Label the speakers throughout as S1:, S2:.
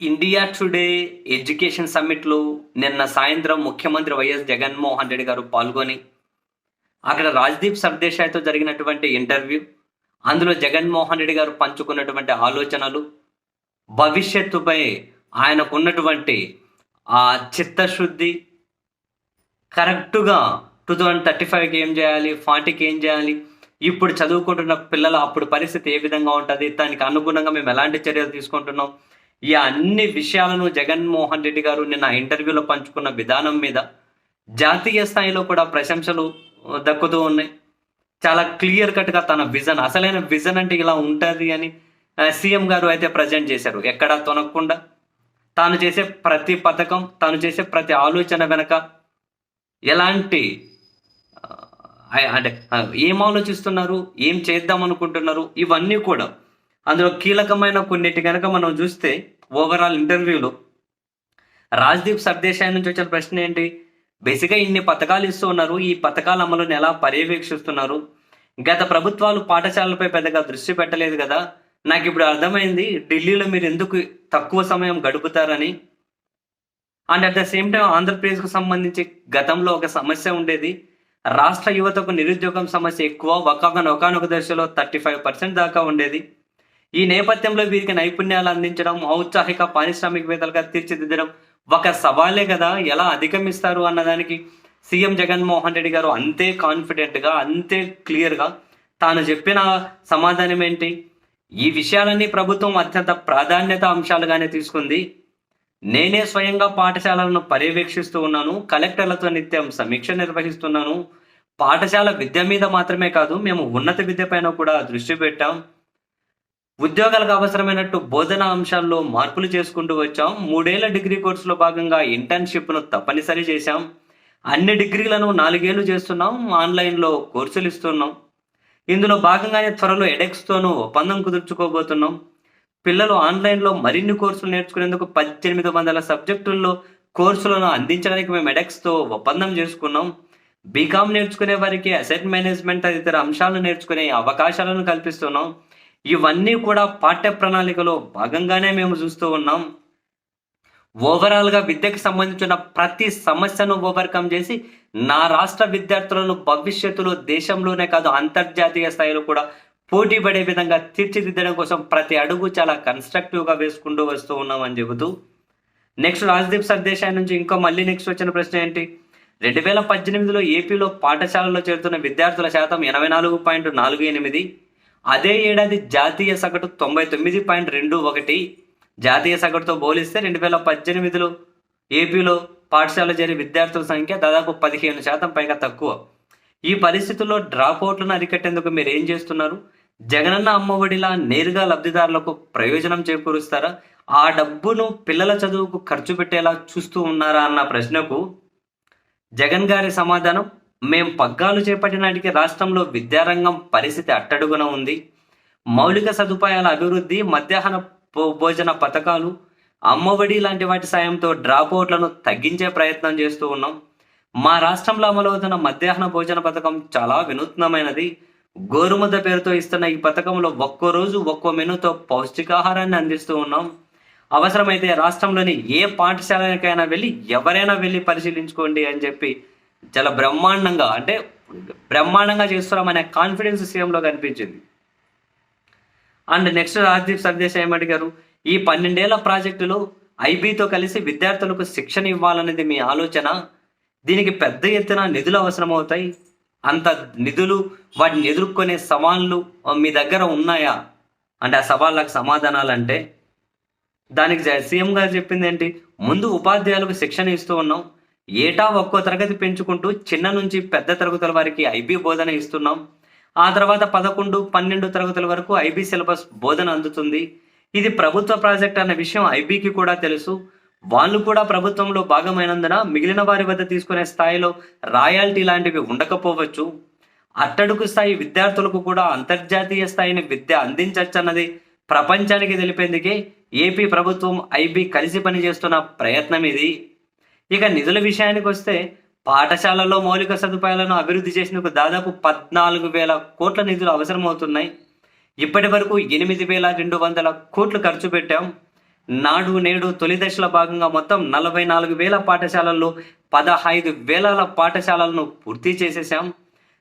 S1: India today education సమ్మిట్లో నిన్న సాయంత్రం ముఖ్యమంత్రి వైఎస్ జగన్మోహన్ రెడ్డి గారు పాల్గొని అక్కడ రాజ్దీప్ సర్దేశాయ్తో జరిగినటువంటి ఇంటర్వ్యూ అందులో జగన్మోహన్ రెడ్డి గారు పంచుకున్నటువంటి ఆలోచనలు భవిష్యత్తుపై ఆయనకున్నటువంటి ఆ చిత్తశుద్ధి కరెక్టుగా టూ థౌజండ్ థర్టీ ఫైవ్కి ఏం చేయాలి ఫార్టీకి ఏం చేయాలి ఇప్పుడు చదువుకుంటున్న పిల్లల అప్పుడు పరిస్థితి ఏ విధంగా ఉంటుంది దానికి అనుగుణంగా మేము ఎలాంటి చర్యలు తీసుకుంటున్నాం ఈ అన్ని విషయాలను జగన్మోహన్ రెడ్డి గారు నిన్న ఇంటర్వ్యూలో పంచుకున్న విధానం మీద జాతీయ స్థాయిలో కూడా ప్రశంసలు దక్కుతూ ఉన్నాయి. చాలా క్లియర్ కట్గా తన విజన్ అసలైన విజన్ అంటే ఇలా ఉంటుంది అని సీఎం గారు అయితే ప్రజెంట్ చేశారు. ఎక్కడా తొనకుండా తాను చేసే ప్రతి పథకం తాను చేసే ప్రతి ఆలోచన వెనక ఎలాంటి అంటే ఏం ఆలోచిస్తున్నారు ఏం చేద్దాం అనుకుంటున్నారు ఇవన్నీ కూడా అందులో కీలకమైన కొన్నిటి కనుక మనం చూస్తే ఓవరాల్ ఇంటర్వ్యూలో రాజ్దీప్ సర్దేశాయ్ నుంచి వచ్చిన ప్రశ్న ఏంటి? బేసిక్గా ఇన్ని పథకాలు ఇస్తూ ఉన్నారు. ఈ పథకాల అమలుని ఎలా పర్యవేక్షిస్తున్నారు? గత ప్రభుత్వాలు పాఠశాలలపై పెద్దగా దృష్టి పెట్టలేదు కదా. నాకు ఇప్పుడు అర్థమైంది ఢిల్లీలో మీరు ఎందుకు తక్కువ సమయం గడుపుతారని. And at the same time ఆంధ్రప్రదేశ్కు సంబంధించి గతంలో ఒక సమస్య ఉండేది. రాష్ట్ర యువతకు నిరుద్యోగం సమస్య ఎక్కువ ఒకనొక ఒకనొక దశలో థర్టీ ఫైవ్ పర్సెంట్ దాకా ఉండేది. ఈ నేపథ్యంలో వీరికి నైపుణ్యాలు అందించడం ఔత్సాహిక పారిశ్రామికవేత్తలుగా తీర్చిదిద్దడం ఒక సవాలే కదా? ఎలా అధిగమిస్తారు అన్నదానికి సీఎం జగన్మోహన్ రెడ్డి గారు అంతే కాన్ఫిడెంట్గా అంతే క్లియర్గా తాను చెప్పిన సమాధానం ఏంటి? ఈ విషయాలన్నీ ప్రభుత్వం అత్యంత ప్రాధాన్యత అంశాలుగానే తీసుకుంది. నేనే స్వయంగా పాఠశాలలను పర్యవేక్షిస్తూ ఉన్నాను కలెక్టర్లతో నిత్యం సమీక్ష నిర్వహిస్తున్నాను. పాఠశాల విద్య మీద మాత్రమే కాదు మేము ఉన్నత విద్య పైన కూడా దృష్టి పెట్టాం. ఉద్యోగాలకు అవసరమైనట్టు బోధన అంశాల్లో మార్పులు చేసుకుంటూ వచ్చాం. మూడేళ్ళ డిగ్రీ కోర్సులో భాగంగా ఇంటర్న్షిప్ను తప్పనిసరి చేశాం. అన్ని డిగ్రీలను నాలుగేళ్ళు చేస్తున్నాం. ఆన్లైన్లో కోర్సులు ఇస్తున్నాం. ఇందులో భాగంగానే త్వరలో ఎడెక్స్తోనూ ఒప్పందం కుదుర్చుకోబోతున్నాం. పిల్లలు ఆన్లైన్లో మరిన్ని కోర్సులు నేర్చుకునేందుకు పద్దెనిమిది వందల సబ్జెక్టుల్లో కోర్సులను అందించడానికి మేము ఎడెక్స్తో ఒప్పందం చేసుకున్నాం. బీకామ్ నేర్చుకునే వారికి అసెట్ మేనేజ్మెంట్ తదితర అంశాలను నేర్చుకునే అవకాశాలను కల్పిస్తున్నాం. ఇవన్నీ కూడా పాఠ్య ప్రణాళికలో భాగంగానే మేము చూస్తూ ఉన్నాం. ఓవరాల్గా విద్యకు సంబంధించిన ప్రతి సమస్యను ఓవర్కమ్ చేసి నా రాష్ట్ర విద్యార్థులను భవిష్యత్తులో దేశంలోనే కాదు అంతర్జాతీయ స్థాయిలో కూడా పోటీ పడే విధంగా తీర్చిదిద్దడం కోసం ప్రతి అడుగు చాలా కన్స్ట్రక్టివ్గా వేసుకుంటూ వస్తూ ఉన్నామని చెబుతూ నెక్స్ట్ రాజ్దీప్ సర్దేశాయ్ నుంచి ఇంకో మళ్ళీ నెక్స్ట్ వచ్చిన ప్రశ్న ఏంటి? రెండు వేల పద్దెనిమిదిలో ఏపీలో పాఠశాలలో చేరుతున్న విద్యార్థుల శాతం ఎనభై నాలుగు పాయింట్ నాలుగు ఎనిమిది అదే ఏడాది జాతీయ సగటు తొంభై తొమ్మిది పాయింట్ రెండు ఒకటి. జాతీయ సగటుతో పోలిస్తే రెండు వేల పద్దెనిమిదిలో ఏపీలో పాఠశాల చేరే విద్యార్థుల సంఖ్య దాదాపు పదిహేను శాతం పైగా తక్కువ. ఈ పరిస్థితుల్లో డ్రాప్ అవుట్లను అరికట్టేందుకు మీరు ఏం చేస్తున్నారు? జగనన్న అమ్మఒడిలా నేరుగా లబ్ధిదారులకు ప్రయోజనం చేకూరుస్తారా? ఆ డబ్బును పిల్లల చదువుకు ఖర్చు పెట్టేలా చూస్తూ ఉన్నారా అన్న ప్రశ్నకు జగన్ గారి సమాధానం మేం పగ్గాలు చేపట్టినాటికి రాష్ట్రంలో విద్యారంగం పరిస్థితి అట్టడుగున ఉంది. మౌలిక సదుపాయాల అభివృద్ధి మధ్యాహ్న భో- భోజన పథకాలు అమ్మఒడి లాంటి వాటి సాయంతో డ్రాప్ అవుట్లను తగ్గించే ప్రయత్నం చేస్తూ ఉన్నాం. మా రాష్ట్రంలో అమలవుతున్న మధ్యాహ్న భోజన పథకం చాలా వినూత్నమైనది. గోరుముద్ద పేరుతో ఇస్తున్న ఈ పథకంలో ఒక్కో రోజు ఒక్కో మెనూతో పౌష్టికాహారాన్ని అందిస్తూ ఉన్నాం. అవసరమైతే రాష్ట్రంలోని ఏ పాఠశాలకైనా వెళ్ళి ఎవరైనా వెళ్ళి పరిశీలించుకోండి అని చెప్పి చాలా బ్రహ్మాండంగా అంటే బ్రహ్మాండంగా చేస్తున్నామనే కాన్ఫిడెన్స్ సీఎంలో కనిపించింది. అండ్ నెక్స్ట్ రాజ్దీప్ సందేశం ఏమడిగారు ఈ పన్నెండేళ్ళ ప్రాజెక్టులో ఐబీతో కలిసి విద్యార్థులకు శిక్షణ ఇవ్వాలనేది మీ ఆలోచన? దీనికి పెద్ద ఎత్తున నిధులు అవసరమవుతాయి. అంత నిధులు వాటిని ఎదుర్కొనే సవాళ్ళు మీ దగ్గర ఉన్నాయా? అంటే ఆ సవాళ్ళకు సమాధానాలు అంటే దానికి జ- సీఎం గారు చెప్పింది ఏంటి ముందు ఉపాధ్యాయులకు శిక్షణ ఇస్తూ ఉన్నాం. ఏటా ఒక్కో తరగతి పెంచుకుంటూ చిన్న నుంచి పెద్ద తరగతుల వారికి ఐబీ బోధన ఇస్తున్నాం. ఆ తర్వాత పదకొండు పన్నెండు తరగతుల వరకు ఐబీ సిలబస్ బోధన అందుతుంది. ఇది ప్రభుత్వ ప్రాజెక్ట్ అన్న విషయం ఐబీకి కూడా తెలుసు. వాళ్ళు కూడా ప్రభుత్వంలో భాగమైనందున మిగిలిన వారి వద్ద తీసుకునే స్థాయిలో రాయాలిటీ లాంటివి ఉండకపోవచ్చు. అట్టడుగు స్థాయి విద్యార్థులకు కూడా అంతర్జాతీయ స్థాయిని విద్య అందించచ్చన్నది ప్రపంచానికి తెలిపేందుకే ఏపీ ప్రభుత్వం ఐబీ కలిసి పనిచేస్తున్న ప్రయత్నం ఇది. ఇక నిధుల విషయానికి వస్తే పాఠశాలల్లో మౌలిక సదుపాయాలను అభివృద్ధి చేసినందుకు దాదాపు పద్నాలుగు వేల కోట్ల నిధులు అవసరమవుతున్నాయి. ఇప్పటి వరకు ఎనిమిది వేల రెండు వందల కోట్లు ఖర్చు పెట్టాం. నాడు నేడు తొలి దశలో భాగంగా మొత్తం నలభై నాలుగు వేల పాఠశాలల్లో పదహైదు వేల పాఠశాలలను పూర్తి చేసేసాం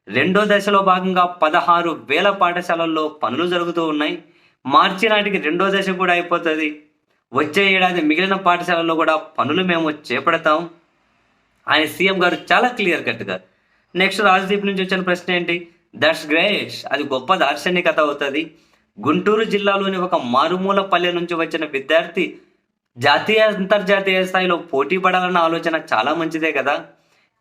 S1: రెండో దశలో భాగంగా పదహారు వేల పాఠశాలల్లో పనులు జరుగుతూ ఉన్నాయి. మార్చి నాటికి రెండో దశ కూడా అయిపోతుంది. వచ్చే ఏడాది మిగిలిన పాఠశాలల్లో కూడా పనులు మేము చేపడతాం ఆయన సీఎం గారు చాలా క్లియర్ కట్గా. నెక్స్ట్ రాజదీప్ నుంచి వచ్చిన ప్రశ్న ఏంటి? దట్స్ గ్రేష్ అది గొప్ప దార్శనికత అవుతుంది. గుంటూరు జిల్లాలోని ఒక మారుమూల పల్లె నుంచి వచ్చిన విద్యార్థి జాతీయ అంతర్జాతీయ స్థాయిలో పోటీ పడాలన్న ఆలోచన చాలా మంచిదే కదా.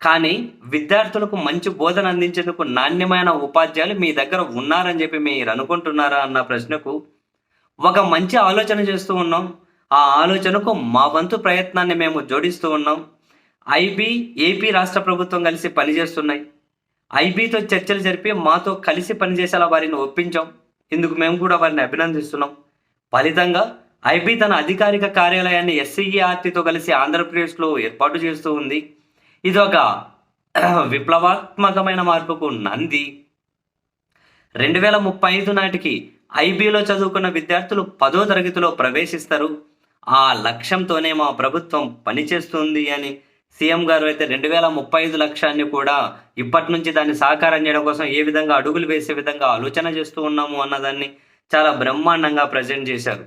S1: కానీ విద్యార్థులకు మంచి బోధన అందించేందుకు నాణ్యమైన ఉపాధ్యాయులు మీ దగ్గర ఉన్నారని చెప్పి మీరు అనుకుంటున్నారా అన్న ప్రశ్నకు ఒక మంచి ఆలోచన చేస్తూ ఉన్నాం. ఆ ఆలోచనకు మా వంతు ప్రయత్నాన్ని మేము జోడిస్తూ ఉన్నాం. ఐబీ ఏపీ రాష్ట్ర ప్రభుత్వం కలిసి పనిచేస్తున్నాయి. ఐబీతో చర్చలు జరిపి మాతో కలిసి పనిచేసేలా వారిని ఒప్పించాం. ఇందుకు మేము కూడా వారిని అభినందిస్తున్నాం. ఫలితంగా ఐబీ తన అధికారిక కార్యాలయాన్ని ఎస్సీఈఆర్టీతో కలిసి ఆంధ్రప్రదేశ్లో ఏర్పాటు చేస్తూ ఉంది. ఇది ఒక విప్లవాత్మకమైన మార్పుకు నంది. రెండు వేల ముప్పై ఐదు నాటికి ఐబీలో చదువుకున్న విద్యార్థులు పదో తరగతిలో ప్రవేశిస్తారు. ఆ లక్ష్యంతోనే మా ప్రభుత్వం పనిచేస్తుంది అని సీఎం గారు అయితే రెండు వేల ముప్పై ఐదు లక్ష్యాన్ని కూడా ఇప్పటి నుంచి దాన్ని సాకారం చేయడం కోసం ఏ విధంగా అడుగులు వేసే విధంగా ఆలోచన చేస్తూ ఉన్నాము అన్నదాన్ని చాలా బ్రహ్మాండంగా ప్రజెంట్ చేశారు.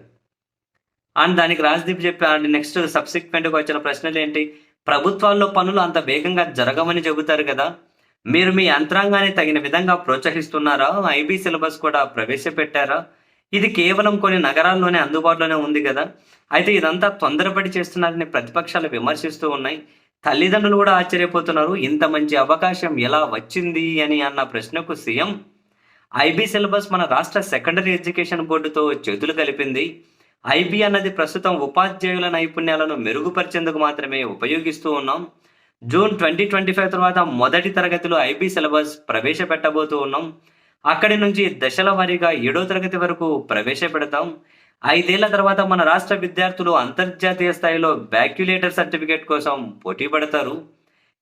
S1: అండ్ దానికి రాజ్దీప్ చెప్పి నెక్స్ట్ సబ్సిక్వెంట్గా వచ్చిన ప్రశ్నలు ఏంటి? ప్రభుత్వాల్లో పనులు అంత వేగంగా జరగమని చెబుతారు కదా. మీరు మీ యంత్రాంగాన్ని తగిన విధంగా ప్రోత్సహిస్తున్నారా? ఐబీ సిలబస్ కూడా ప్రవేశపెట్టారా? ఇది కేవలం కొన్ని నగరాల్లోనే అందుబాటులోనే ఉంది కదా? అయితే ఇదంతా తొందరపడి చేస్తున్నారని ప్రతిపక్షాలు విమర్శిస్తూ ఉన్నాయి. తల్లిదండ్రులు కూడా ఆశ్చర్యపోతున్నారు. ఇంత మంచి అవకాశం ఎలా వచ్చింది అని అన్న ప్రశ్నకు సీఎం. ఐబీ సిలబస్ మన రాష్ట్ర సెకండరీ ఎడ్యుకేషన్ బోర్డుతో చేతులు కలిపింది. ఐబీ అన్నది ప్రస్తుతం ఉపాధ్యాయుల నైపుణ్యాలను మెరుగుపరిచేందుకు మాత్రమే ఉపయోగిస్తూ ఉన్నాం. జూన్ ట్వంటీ ట్వంటీ ఫైవ్ తర్వాత మొదటి తరగతిలో ఐబీ సిలబస్ ప్రవేశపెట్టబోతూ ఉన్నాం. అక్కడి నుంచి దశల వారీగా ఏడో తరగతి వరకు ప్రవేశపెడతాం. ఐదేళ్ళ తర్వాత మన రాష్ట్ర విద్యార్థులు అంతర్జాతీయ స్థాయిలో బ్యాక్యులేటర్ సర్టిఫికేట్ కోసం పోటీ పడతారు.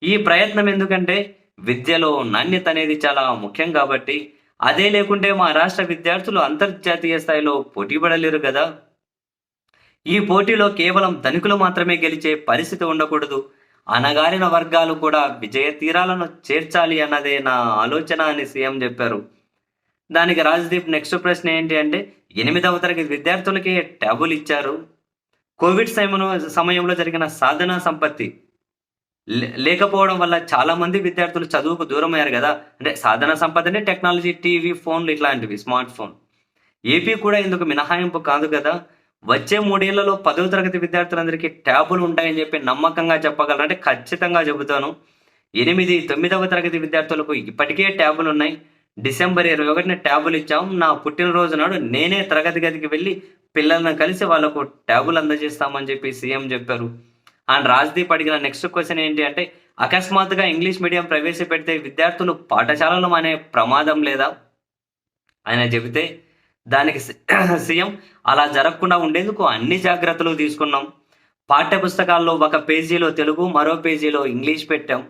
S1: ఈ ప్రయత్నం ఎందుకంటే విద్యలో నాణ్యత అనేది చాలా ముఖ్యం కాబట్టి అదే లేకుంటే మా రాష్ట్ర విద్యార్థులు అంతర్జాతీయ స్థాయిలో పోటీ పడలేరు కదా. ఈ పోటీలో కేవలం ధనికులు మాత్రమే గెలిచే పరిస్థితి ఉండకూడదు. అనగారిన వర్గాలు కూడా విజయ తీరాలను చేర్చాలి అన్నదే నా ఆలోచన అని సీఎం చెప్పారు. దానికి రాజదీప్ నెక్స్ట్ ప్రశ్న ఏంటి అంటే ఎనిమిదవ తరగతి విద్యార్థులకి ట్యాబులు ఇచ్చారు. కోవిడ్ సమయంలో సమయంలో జరిగిన సాధన సంపత్తి లే- లేకపోవడం వల్ల చాలా మంది విద్యార్థులు చదువుకు దూరం అయ్యారు కదా. అంటే సాధన సంపత్తి అంటే టెక్నాలజీ టీవీ ఫోన్లు ఇట్లాంటివి స్మార్ట్ ఫోన్ ఏపీ కూడా ఇందుకు మినహాయింపు కాదు కదా. వచ్చే మూడేళ్ళలో పదవ తరగతి విద్యార్థులందరికీ ట్యాబులు ఉంటాయని చెప్పి నమ్మకంగా చెప్పగలరు? అంటే ఖచ్చితంగా చెబుతాను. ఎనిమిది తొమ్మిదవ తరగతి విద్యార్థులకు ఇప్పటికే ట్యాబులు ఉన్నాయి. డిసెంబర్ ఇరవై ఒకటిన ట్యాబులు ఇచ్చాం. నా పుట్టినరోజు నాడు నేనే తరగతి గదికి వెళ్ళి పిల్లలను కలిసి వాళ్ళకు ట్యాబులు అందజేస్తామని చెప్పి సీఎం చెప్పారు. అండ్ రాజ్దీప్ అడిగిన నెక్స్ట్ క్వశ్చన్ ఏంటి అంటే అకస్మాత్తుగా ఇంగ్లీష్ మీడియం ప్రవేశపెడితే విద్యార్థులు పాఠశాలలు అనే ప్రమాదం లేదా? ఆయన చెబితే దానికి సీఎం అలా జరగకుండా ఉండేందుకు అన్ని జాగ్రత్తలు తీసుకున్నాం. పాఠ్య పుస్తకాల్లో ఒక పేజీలో తెలుగు మరో పేజీలో ఇంగ్లీష్ పెట్టాం.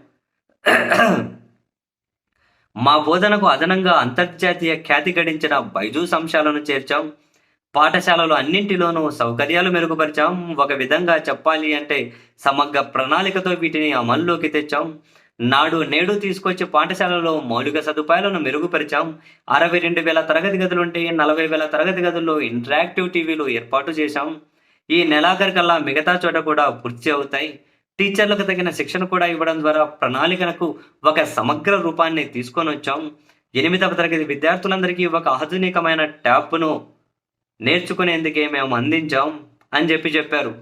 S1: మా బోధనకు అదనంగా అంతర్జాతీయ ఖ్యాతి గడించిన బైజూస్ అంశాలను చేర్చాం. పాఠశాలలు అన్నింటిలోనూ సౌకర్యాలు మెరుగుపరిచాం. ఒక విధంగా చెప్పాలి అంటే సమగ్ర ప్రణాళికతో వీటిని అమల్లోకి తెచ్చాం. నాడు నేడు తీసుకొచ్చి పాఠశాలలో మౌలిక సదుపాయాలను మెరుగుపరిచాం. అరవై రెండు వేల తరగతి గదులుంటే నలభై వేల తరగతి గదుల్లో ఇంటరాక్టివ్ టీవీలు ఏర్పాటు చేశాం. ఈ నెలాఖరికల్లా మిగతా చోట కూడా పూర్తి అవుతాయి. టీచర్లకు తగిన శిక్షణ కూడా ఇవ్వడం ద్వారా ప్రణాళికలకు ఒక సమగ్ర రూపాన్ని తీసుకొని వచ్చాం. ఎనిమిదవ తరగతి విద్యార్థులందరికీ ఒక ఆధునికమైన ట్యాప్ను నేర్చుకునేందుకే మేము అందించాం అని చెప్పి చెప్పారు.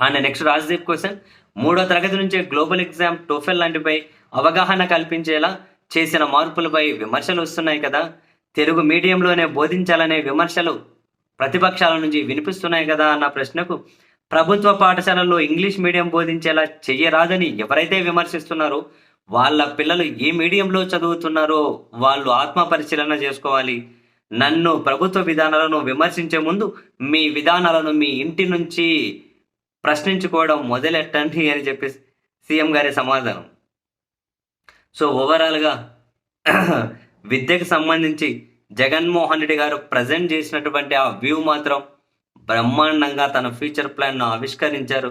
S1: And next Rajdeep question. మూడో తరగతి నుంచే గ్లోబల్ ఎగ్జామ్ టోఫెల్ లాంటిపై అవగాహన కల్పించేలా చేసిన మార్పులపై విమర్శలు వస్తున్నాయి కదా. తెలుగు మీడియంలోనే బోధించాలనే విమర్శలు ప్రతిపక్షాల నుంచి వినిపిస్తున్నాయి కదా అన్న ప్రశ్నకు ప్రభుత్వ పాఠశాలల్లో ఇంగ్లీష్ మీడియం బోధించేలా చెయ్యరాదని ఎవరైతే విమర్శిస్తున్నారో వాళ్ళ పిల్లలు ఏ మీడియంలో చదువుతున్నారో వాళ్ళు ఆత్మ పరిశీలన చేసుకోవాలి. నన్ను ప్రభుత్వ విధానాలను విమర్శించే ముందు మీ విధానాలను మీ ఇంటి నుంచి ప్రశ్నించుకోవడం మొదలెట్టండి అని చెప్పి సీఎం గారి సమాధానం. సో ఓవరాల్గా విద్యకు సంబంధించి జగన్మోహన్ రెడ్డి గారు ప్రజెంట్ చేసినటువంటి ఆ వ్యూ మాత్రం బ్రహ్మాండంగా తన ఫ్యూచర్ ప్లాన్ను ఆవిష్కరించారు.